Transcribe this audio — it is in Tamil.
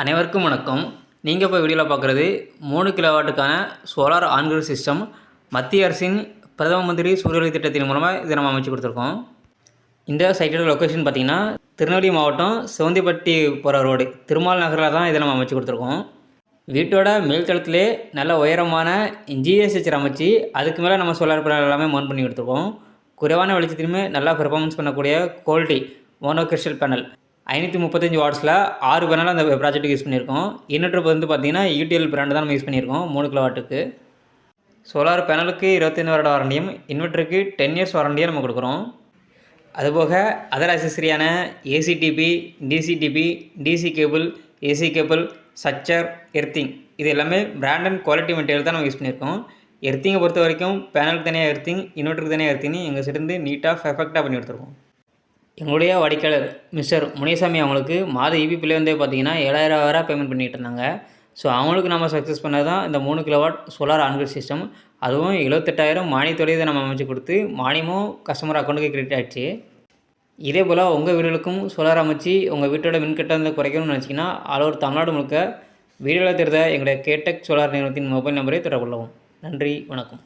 அனைவருக்கும் வணக்கம். நீங்கள் இப்போ வீடியோவில் பார்க்குறது மூணு கிலோவாட்டுக்கான சோலார் ஆன்கிரிட் சிஸ்டம் மத்திய அரசின் பிரதம மந்திரி சூரியஒளி திட்டத்தின் மூலமாக இதை நம்ம அமைச்சு கொடுத்துருக்கோம். இந்த சைட்டோட லொக்கேஷன் பார்த்திங்கன்னா திருநெல்வேலி மாவட்டம் செவந்திப்பட்டி போகிற ரோடு திருமால் நகரில் தான் இதை நம்ம அமைச்சு கொடுத்துருக்கோம். வீட்டோட மேல்தளத்திலே நல்ல உயரமான ஜிஎஸ்ஹெச் அமைச்சு அதுக்கு மேலே நம்ம சோலார் பேனல் எல்லாமே மவுண்ட் பண்ணி கொடுத்துருக்கோம். குறைவான வெளிச்சத்திலுமே நல்லா பெர்ஃபார்மன்ஸ் பண்ணக்கூடிய குவாலிட்டி மோனோ கிறிஸ்டல் பேனல் ஐநூற்றி முப்பத்தஞ்சு வாட்ஸில் ஆறு பேனல் அந்த ப்ராஜெக்ட்டுக்கு யூஸ் பண்ணியிருக்கோம். இன்வெர்டர் வந்து பார்த்தீங்கன்னா யூடிஎல் பிராண்டு தான் நம்ம யூஸ் பண்ணியிருக்கோம் மூணு கிலோ வாட்டுக்கு சோலார் பேனலுக்கு இருபத்தைந்து வருட வாரண்டியும் இன்வெர்ட்டருக்கு டென் இயர்ஸ் வாரண்டியும் நம்ம கொடுக்குறோம். அதுபோக other அசசரியான ACDB DCDB DC cable AC cable சச்சர் earthing இது எல்லாமே பிராண்ட் அண்ட் குவாலிட்டி மெட்டீரியல் தான் நம்ம யூஸ் பண்ணியிருக்கோம். எர்த்திங்கை பொறுத்த வரைக்கும் பேனலுக்கு தனியாக எர்த்திங் இன்வெர்ட்டருக்கு தனியாக எர்த்திங்னு எங்கள் சைடு நீட்டாக பெர்ஃபெக்டாக பண்ணி கொடுத்துருக்கோம். எங்களுடைய வாடிக்கையாளர் மிஸ்டர் முனிசாமி அவங்களுக்கு மாத இபி பிள்ளை வந்து பார்த்தீங்கன்னா ஏழாயிரம் ரூபா பேமெண்ட் பண்ணிகிட்டு இருந்தாங்க. ஸோ அவங்களுக்கு நம்ம சக்ஸஸ் பண்ணது தான் இந்த மூணு கிலோவாட் சோலார் ஆன்கிரிட் சிஸ்டம் அதுவும் எழுபத்தெட்டாயிரம் மானியத்தோடய இதை நம்ம அமைச்சு கொடுத்து மானியமும் கஸ்டமர் அக்கௌண்ட்டுக்கு கிரெடிட் ஆகிடுச்சு இதே போல் உங்கள் வீடுகளுக்கும் சோலார் அமைச்சு உங்கள் வீட்டோட மின்கட்டணத்தை குறைக்கணும்னு நினச்சிங்கன்னா ஆல் தமிழ்நாடு முழுக்க வீடுகளை தெரிந்த எங்களுடைய கேடெக் சோலார் நிறுவனத்தின் மொபைல் நம்பரை தொடர்பு கொள்ளவும். நன்றி வணக்கம்.